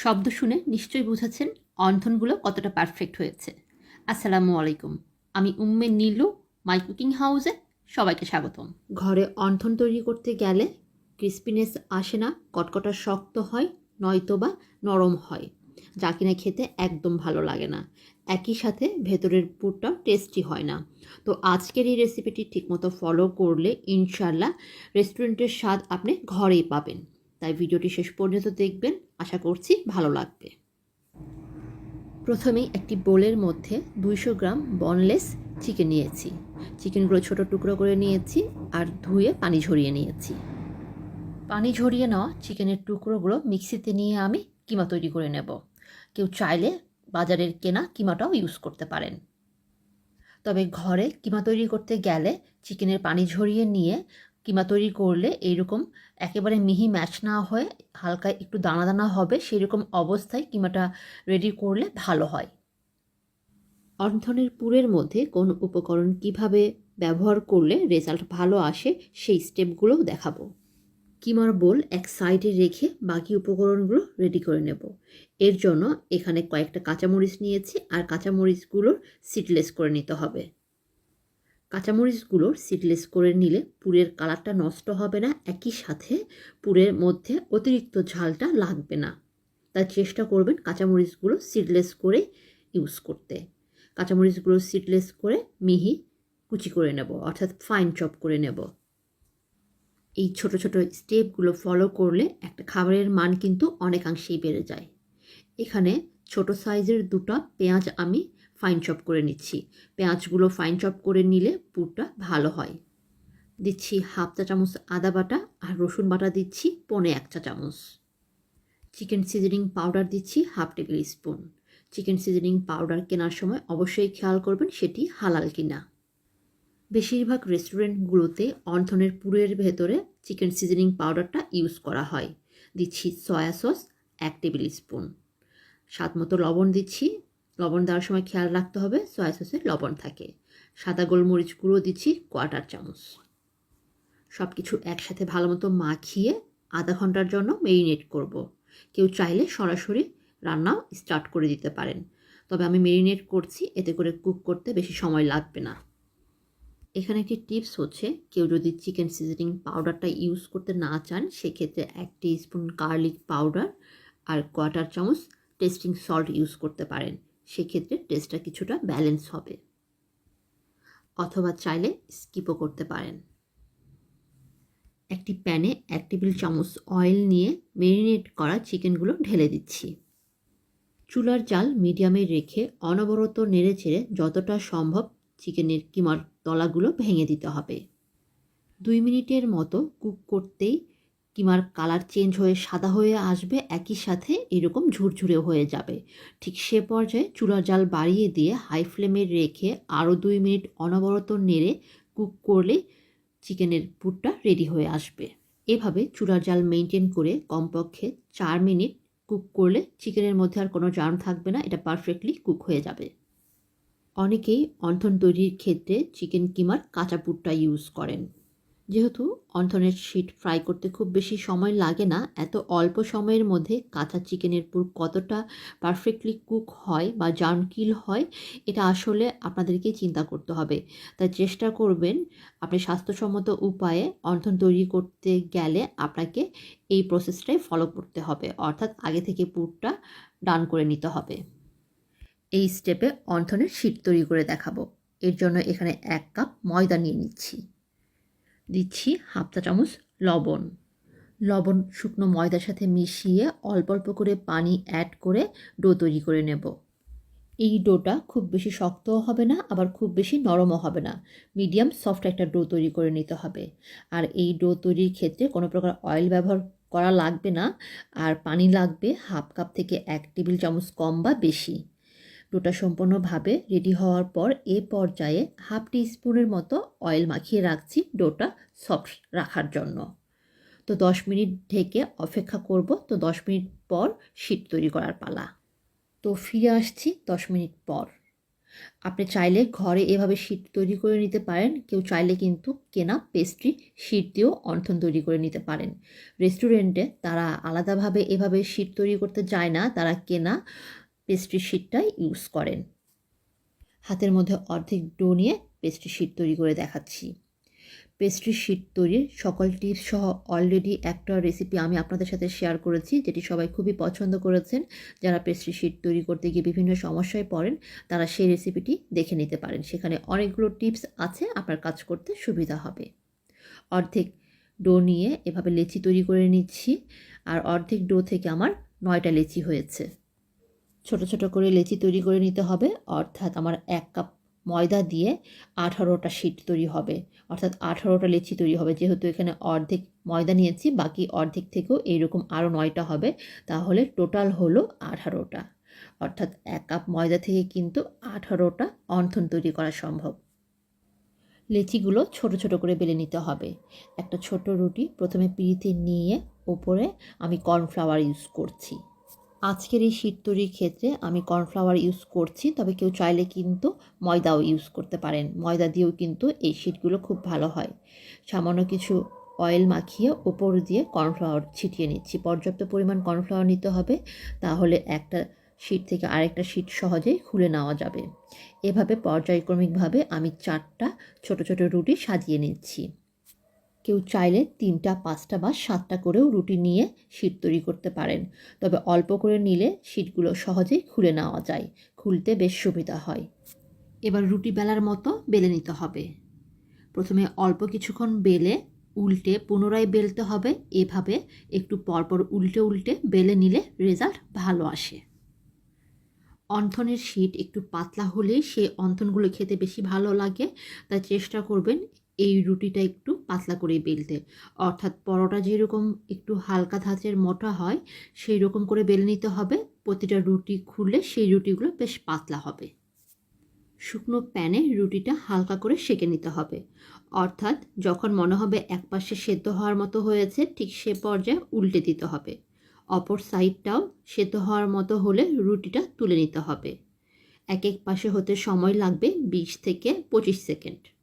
শব্দ শুনে নিশ্চয়ই বুঝেছেন অন্থনগুলো কতটা পারফেক্ট হয়েছে। আসসালামু আলাইকুম। আমি উম্মে নীলু, মাই কুকিং হাউসে সবাইকে স্বাগতম। ঘরে অন্থন তৈরি করতে গেলে ক্রিস্পিনেস আসে না, কটকটা শক্ত হয়, নয়তো বা নরম হয়, যা কিনা খেতে একদম ভালো লাগে না। একই সাথে ভেতরের পুরটাও টেস্টি হয় না। তো আজকের এই রেসিপিটি ঠিকমতো ফলো করলে ইনশাল্লাহ রেস্টুরেন্টের স্বাদ আপনি ঘরেই পাবেন। তাই ভিডিওটি শেষ পর্যন্ত দেখবেন আশা করছি ভালো লাগবে। প্রথমেই একটি বোলের মধ্যে দুইশো গ্রাম বনলেস চিকেন নিয়েছি। চিকেনগুলো ছোট টুকরো করে নিয়েছি আর ধুয়ে পানি ঝরিয়ে নিয়েছি। পানি ঝরিয়ে নেওয়া চিকেনের টুকরোগুলো মিক্সিতে নিয়ে আমি কিমা তৈরি করে নেব। কেউ চাইলে বাজারের কেনা কিমাটাও ইউজ করতে পারেন। তবে ঘরে কিমা তৈরি করতে গেলে চিকেনের পানি ঝরিয়ে নিয়ে কিমা তৈরি করলে এইরকম একেবারে মিহি ম্যাচ না হয়ে, হালকা একটু দানা দানা হবে সেই রকম অবস্থায় কিমাটা রেডি করলে ভালো হয়। অন্থনের পুরের মধ্যে কোন উপকরণ কীভাবে ব্যবহার করলে রেজাল্ট ভালো আসে সেই স্টেপগুলোও দেখাবো। কিমার বোল এক সাইডে রেখে বাকি উপকরণগুলো রেডি করে নেব। এর জন্য এখানে কয়েকটা কাঁচামরিচ নিয়েছি, আর কাঁচামরিচগুলোর সিডলেস করে নিতে হবে। কাঁচামরিচগুলোর সিডলেস করে নিলে পুরের কালারটা নষ্ট হবে না, একই সাথে পুরের মধ্যে অতিরিক্ত ঝালটা লাগবে না। তাই চেষ্টা করবেন কাঁচামরিচগুলো সিডলেস করে ইউজ করতে। কাঁচামরিচগুলো সিডলেস করে মিহি কুচি করে নেব, অর্থাৎ ফাইন চপ করে নেব। এই ছোট ছোট স্টেপগুলো ফলো করলে একটা খাবারের মান কিন্তু অনেকাংশেই বেড়ে যায়। এখানে ছোট সাইজের দুটো পেঁয়াজ আমি ফাইন চপ করে নিচ্ছি। পেঁয়াজগুলো ফাইন চপ করে নিলে পুরটা ভালো হয়। দিচ্ছি হাফ চা চামচ আদা বাটা আর রসুন বাটা দিচ্ছি পনে এক চা চামচ। চিকেন সিজনিং পাউডার দিচ্ছি half tablespoon chicken seasoning powder কেনার সময় অবশ্যই খেয়াল করবেন সেটি হালাল কিনা। বেশিরভাগ রেস্টুরেন্টগুলোতে অন্থনের পুরের ভেতরে চিকেন সিজনিং পাউডারটা ইউজ করা হয়। দিচ্ছি সয়া সস এক টেবিল স্পুন স্বাদ মতো লবণ দিচ্ছি লবণ দেওয়ার সময় খেয়াল রাখতে হবে সয়া সসে লবণ থাকে। সাদা গোলমরিচ গুঁড়ো দিচ্ছি কোয়াটার চামচ। সব কিছু একসাথে ভালো মতো মাখিয়ে আধা ঘণ্টার জন্য মেরিনেট করব। কেউ চাইলে সরাসরি রান্নাও স্টার্ট করে দিতে পারেন। তবে আমি মেরিনেট করছি, এতে করে কুক করতে বেশি সময় লাগবে না। এখানে একটি টিপস হচ্ছে, কেউ যদি চিকেন সিজনিং পাউডারটা ইউজ করতে না চান, সেক্ষেত্রে এক স্পুন গার্লিক পাউডার আর কোয়াটার চামচ টেস্টিং সল্ট ইউজ করতে পারেন। সেক্ষেত্রে টেস্টটা কিছুটা ব্যালেন্স হবে। অথবা চাইলে স্কিপও করতে পারেন। একটি প্যানে এক টেবিল চামচ অয়েল নিয়ে মেরিনেট করা চিকেনগুলো ঢেলে দিচ্ছি। চুলার জাল মিডিয়ামে রেখে অনবরত নেড়ে চেড়ে যতটা সম্ভব চিকেনের কিমার তলাগুলো ভেঙে দিতে হবে। দুই মিনিটের মতো কুক করতেই কিমার কালার চেঞ্জ হয়ে সাদা হয়ে আসবে, একই সাথে এরকম ঝুরঝুরে হয়ে যাবে। ঠিক সে পর্যায়ে চুলার জাল বাড়িয়ে দিয়ে হাই ফ্লেমে রেখে আরও দুই মিনিট অনবরত নেড়ে কুক করলে চিকেনের পুরটা রেডি হয়ে আসবে। এভাবে চুলার জাল মেনটেন করে কমপক্ষে চার মিনিট কুক করলে চিকেনের মধ্যে আর কোনো জার্ম থাকবে না, এটা পারফেক্টলি কুক হয়ে যাবে। অনেকেই অন্থন তৈরির ক্ষেত্রে চিকেন কিমার কাঁচা পুরটা ইউজ করেন। যেহেতু অন্থনের শিট ফ্রাই করতে খুব বেশি সময় লাগে না, এত অল্প সময়ের মধ্যে কাঁচা চিকেনের পুর কতটা পারফেক্টলি কুক হয় বা জার্ম কিল হয়, এটা আসলে আপনাদেরকেই চিন্তা করতে হবে। তাই চেষ্টা করবেন আপনি স্বাস্থ্যসম্মত উপায়ে অন্থন তৈরি করতে গেলে আপনাকে এই প্রসেসটাই ফলো করতে হবে, অর্থাৎ আগে থেকে পুরটা ডান করে নিতে হবে। এই স্টেপে অন্থনের শীট তৈরি করে দেখাবো। এর জন্য এখানে এক কাপ ময়দা নিয়ে নিচ্ছি। দিচ্ছি হাফ চা চামচ লবণ। লবণ শুকনো ময়দার সাথে মিশিয়ে অল্প অল্প করে পানি অ্যাড করে ডো তৈরি করে নেব। এই ডোটা খুব বেশি শক্তও হবে না, আবার খুব বেশি নরমও হবে না। মিডিয়াম সফট একটা ডো তৈরি করে নিতে হবে। আর এই ডো তৈরির ক্ষেত্রে কোনো প্রকার অয়েল ব্যবহার করা লাগবে না। আর পানি লাগবে হাফ কাপ থেকে এক টেবিল চামচ কম বা বেশি। ডোটা সম্পূর্ণভাবে রেডি হওয়ার পর এ পর্যায়ে হাফ টি স্পুনের মতো অয়েল মাখিয়ে রাখছি ডোটা সফট রাখার জন্য। তো দশ মিনিট ঢেকে অপেক্ষা করব। তো দশ মিনিট পর শীত তৈরি করার পালা। তো ফিরে আসছি দশ মিনিট পর। আপনি চাইলে ঘরে এভাবে শীট তৈরি করে নিতে পারেন। কেউ চাইলে কিন্তু কেনা পেস্ট্রি শীট দিয়েও অন্থন তৈরি করে নিতে পারেন। রেস্টুরেন্টে তারা আলাদাভাবে এভাবে শীট তৈরি করতে যায় না। তারা কেনা পেস্ট্রি শীটটাই ইউজ করেন। হাতের মধ্যে অর্ধেক ডো নিয়ে পেস্ট্রি শীট তৈরি করে দেখাচ্ছি। পেস্ট্রি শীট তৈরির সকল টিপস সহ অলরেডি একটা রেসিপি আমি আপনাদের সাথে শেয়ার করেছি, যেটি সবাই খুবই পছন্দ করেছেন। যারা পেস্ট্রি শীট তৈরি করতে গিয়ে বিভিন্ন সমস্যায় পড়েন, তারা সেই রেসিপিটি দেখে নিতে পারেন। সেখানে অনেকগুলো টিপস আছে, আপনার কাজ করতে সুবিধা হবে। অর্ধেক ডো নিয়ে এভাবে লেচি তৈরি করে নিচ্ছি, আর অর্ধেক ডো থেকে আমার নয়টা লেচি হয়েছে। ছোট ছোট করে লেচি তৈরি করে নিতে হবে। অর্থাৎ আমার এক কাপ ময়দা দিয়ে আঠারোটা শিট তৈরি হবে। অর্থাৎ আঠারোটা লেচি তৈরি হবে। যেহেতু এখানে অর্ধেক ময়দা নিয়েছি, বাকি অর্ধেক থেকেও এইরকম আরও নয়টা হবে। তাহলে টোটাল হলো আঠারোটা। অর্থাৎ এক কাপ ময়দা থেকে কিন্তু আঠারোটা অন্থন তৈরি করা সম্ভব। লেচিগুলো ছোট ছোট করে বেলে নিতে হবে। একটা ছোট রুটি প্রথমে পিড়িতে নিয়ে ওপরে আমি কর্নফ্লাওয়ার ইউজ করছি। আজকের এই শীত তৈরির ক্ষেত্রে আমি কর্নফ্লাওয়ার ইউজ করছি, তবে কেউ চাইলে কিন্তু ময়দাও ইউজ করতে পারেন। ময়দা দিয়েও কিন্তু এই শীটগুলো খুব ভালো হয়। সামান্য কিছু অয়েল মাখিয়ে ওপর দিয়ে কর্নফ্লাওয়ার ছিটিয়ে নিচ্ছি। পর্যাপ্ত পরিমাণ কর্নফ্লাওয়ার নিতে হবে, তাহলে একটা শীট থেকে আরেকটা শীট সহজেই খুলে নেওয়া যাবে। এভাবে পর্যায়ক্রমিকভাবে আমি চারটা ছোট ছোট রুটি সাজিয়ে নিচ্ছি। কেউ চাইলে তিনটা, পাঁচটা বা সাতটা করেও রুটি নিয়ে শীট তৈরি করতে পারেন। তবে অল্প করে নিলে শীটগুলো সহজেই খুলে নেওয়া যায়। খুলতে বেশ সুবিধা হয়। এবার রুটি বেলার মতো বেলে নিতে হবে। প্রথমে অল্প কিছুক্ষণ বেলে উল্টে পুনরায় বেলতে হবে। এভাবে একটু পরপর উল্টে উল্টে বেলে নিলে রেজাল্ট ভালো আসে। অন্থনের শীট একটু পাতলা হলে সেই অন্থনগুলো খেতে বেশি ভালো লাগে। তাই চেষ্টা করবেন এই রুটিটা একটু পাতলা করে বেলতে। অর্থাৎ পরোটা যেরকম একটু হালকা ধাঁচের মোটা হয় সেই রকম করে বেলে নিতে হবে। প্রতিটা রুটি খুললে সেই রুটিগুলো বেশ পাতলা হবে। শুকনো প্যানে রুটিটা হালকা করে সেঁকে নিতে হবে। অর্থাৎ যখন মনে হবে এক পাশে সেদ্ধ হওয়ার মতো হয়েছে, ঠিক সে পর্যায়ে উল্টে দিতে হবে। অপর সাইডটাও সেদ্ধ হওয়ার মতো হলে রুটিটা তুলে নিতে হবে। এক এক পাশে হতে সময় লাগবে বিশ থেকে পঁচিশ সেকেন্ড।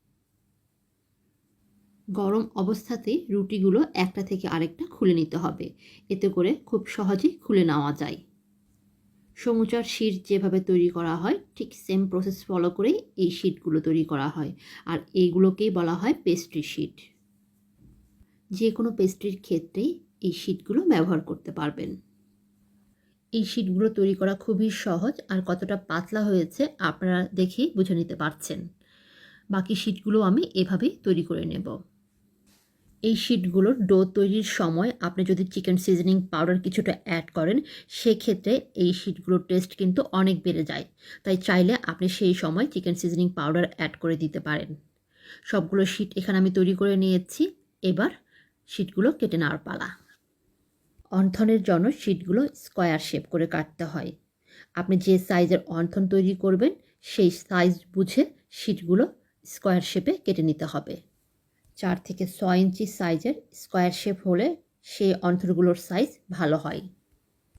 গরম অবস্থাতেই রুটিগুলো একটা থেকে আরেকটা খুলে নিতে হবে। এতে করে খুব সহজেই খুলে নেওয়া যায়। সমুচার শিট যেভাবে তৈরি করা হয়, ঠিক সেম প্রসেস ফলো করেই এই শিটগুলো তৈরি করা হয়। আর এইগুলোকেই বলা হয় পেস্ট্রি শিট যে কোনো পেস্ট্রির ক্ষেত্রেই এই শিটগুলো ব্যবহার করতে পারবেন। এই শিটগুলো তৈরি করা খুবই সহজ আর কতটা পাতলা হয়েছে আপনারা দেখেই বুঝে নিতে পারছেন। বাকি শিটগুলো আমি এভাবেই তৈরি করে নেব। এই শিটগুলোর ডো তৈরির সময় আপনি যদি চিকেন সিজনিং পাউডার কিছুটা অ্যাড করেন, সেক্ষেত্রে এই শিটগুলোর টেস্ট কিন্তু অনেক বেড়ে যায়। তাই চাইলে আপনি সেই সময় চিকেন সিজনিং পাউডার অ্যাড করে দিতে পারেন। সবগুলো শিট এখানে আমি তৈরি করে নিয়েছি। এবার শিটগুলো কেটে নেওয়ার পালা। অন্থনের জন্য শিটগুলো স্কোয়ার শেপ করে কাটতে হয়। আপনি যে সাইজের অন্থন তৈরি করবেন, সেই সাইজ বুঝে শিটগুলো স্কোয়ার শেপে কেটে নিতে হবে। চার থেকে ছয় ইঞ্চি সাইজের স্কোয়ার শেপ হলে সেই অন্তরগুলোর সাইজ ভালো হয়।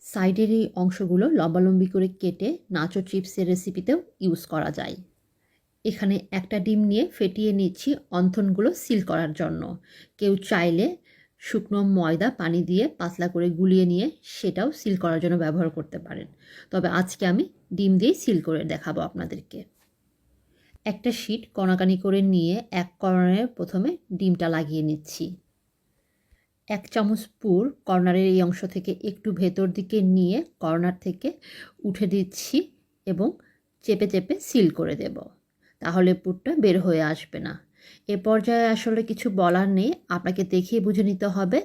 সাইডের এই অংশগুলো লম্বালম্বি করে কেটে নাচো চিপসের রেসিপিতেও ইউজ করা যায়। এখানে একটা ডিম নিয়ে ফেটিয়ে নিচ্ছি অন্থনগুলো সিল করার জন্য। কেউ চাইলে শুকনো ময়দা পানি দিয়ে পাতলা করে গুলিয়ে নিয়ে সেটাও সিল করার জন্য ব্যবহার করতে পারেন। তবে আজকে আমি ডিম দিয়েই সিল করে দেখাবো আপনাদেরকে। একটা শিট কণাকানি করে নিয়ে এক কর্নারে প্রথমে ডিমটা লাগিয়ে নিচ্ছি। এক চামচ পুর কর্নারের এই অংশ থেকে একটু ভেতর দিকে নিয়ে কর্নার থেকে উঠে দিচ্ছি এবং চেপে চেপে সিল করে দেব। তাহলে পুরটা বের হয়ে আসবে না। এ পর্যায়ে আসলে কিছু বলার নেই। আপনাকে দেখিয়ে বুঝে নিতে হবে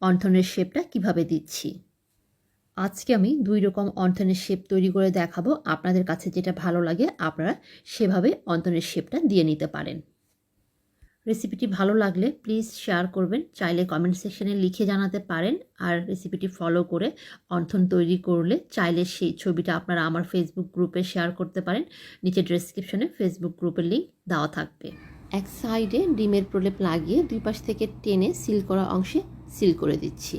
অন্থনের শেপটা কীভাবে দিচ্ছি। আজকে আমি দুই রকম অন্তনের শেপ তৈরি করে দেখাবো। আপনাদের কাছে যেটা ভালো লাগে, আপনারা সেভাবে অন্তনের শেপটা দিয়ে নিতে পারেন। রেসিপিটি ভালো লাগলে প্লিজ শেয়ার করবেন, চাইলে কমেন্ট সেকশনে লিখে জানাতে পারেন। আর রেসিপিটি ফলো করে অন্থন তৈরি করলে চাইলে সেই ছবিটা আপনারা আমার ফেসবুক গ্রুপে শেয়ার করতে পারেন। নিচে ডেসক্রিপশনে ফেসবুক গ্রুপের লিঙ্ক দেওয়া থাকবে। এক সাইডে ডিমের প্রলেপ লাগিয়ে দুই পাশ থেকে টেনে সিল করা অংশে সিল করে দিচ্ছি।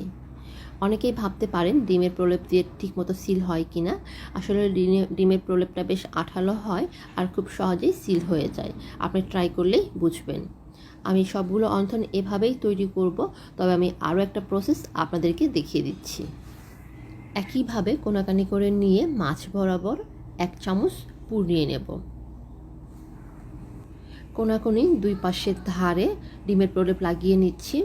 অনেকেই ভাবতে পারেন ডিমের প্রলেপ দিয়ে ঠিকমতো সিল হয় কি না আসলে ডিমে- ডিমের প্রলেপটা বেশ আঠালো হয় আর খুব সহজেই সিল হয়ে যায়। আপনি ট্রাই করলেই বুঝবেন। আমি সবগুলো অন্থন এভাবেই তৈরি করব, তবে আমি আরও একটা প্রসেস আপনাদেরকে দেখিয়ে দিচ্ছি। একইভাবে কোনাকানি করে নিয়ে মাছ বরাবর এক চামচ পুর নিয়ে নেব। কোনাকুনি দুই পাশের ধারে ডিমের প্রলেপ লাগিয়ে নিচ্ছি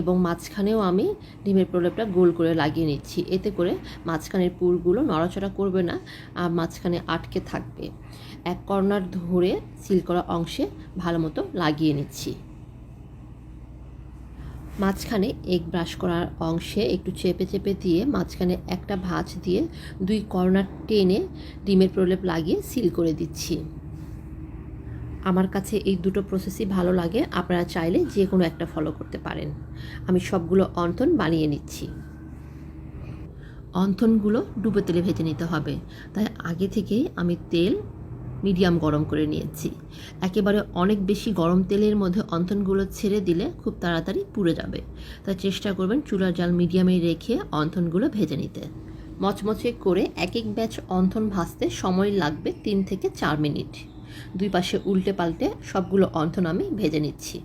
এবং মাঝখানেও আমি ডিমের প্রলেপটা গোল করে লাগিয়ে নিচ্ছি। এতে করে মাঝখানের পুরগুলো নড়াচড়া করবে না, আর মাঝখানে আটকে থাকবে। এক কর্নার ধরে সিল করা অংশে ভালো মতো লাগিয়ে নিচ্ছি। মাঝখানে এগ ব্রাশ করার অংশে একটু চেপে চেপে দিয়ে মাঝখানে একটা ভাঁজ দিয়ে দুই কর্নার টেনে ডিমের প্রলেপ লাগিয়ে সিল করে দিচ্ছি। আমার কাছে এই দুটো প্রসেসই ভালো লাগে, আপনারা চাইলে যে কোনো একটা ফলো করতে পারেন। আমি সবগুলো অন্থন বানিয়ে নিচ্ছি। অন্থনগুলো ডুবে তেলে ভেজে নিতে হবে। তাই আগে থেকেই আমি তেল মিডিয়াম গরম করে নিয়েছি। একেবারে অনেক বেশি গরম তেলের মধ্যে অন্থনগুলো ছেড়ে দিলে খুব তাড়াতাড়ি পুড়ে যাবে। তাই চেষ্টা করবেন চুলার জাল মিডিয়ামে রেখে অন্থনগুলো ভেজে নিতে। মচমচে করে এক এক ব্যাচ অন্থন ভাজতে সময় লাগবে তিন থেকে চার মিনিট। দুই পাশে উল্টে পাল্টে সবগুলো অন্থন আমি ভেজে নিচ্ছি।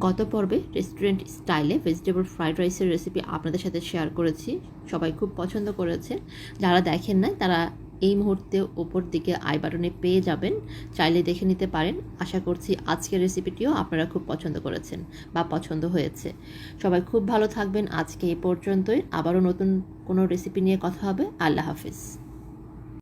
গত পর্বে রেস্টুরেন্ট স্টাইলে ভেজিটেবল ফ্রাইড রাইসের রেসিপি আপনাদের সাথে শেয়ার করেছি, সবাই খুব পছন্দ করেছে। যারা দেখেন নাই, তারা এই মুহূর্তে ওপর দিকে আই বাটনে পেয়ে যাবেন, চাইলে দেখে নিতে পারেন। আশা করছি আজকের রেসিপিটিও আপনারা খুব পছন্দ করেছেন বা পছন্দ হয়েছে। সবাই খুব ভালো থাকবেন। আজকে এই পর্যন্তই। আবারও নতুন কোনো রেসিপি নিয়ে কথা হবে। আল্লাহ হাফিজ।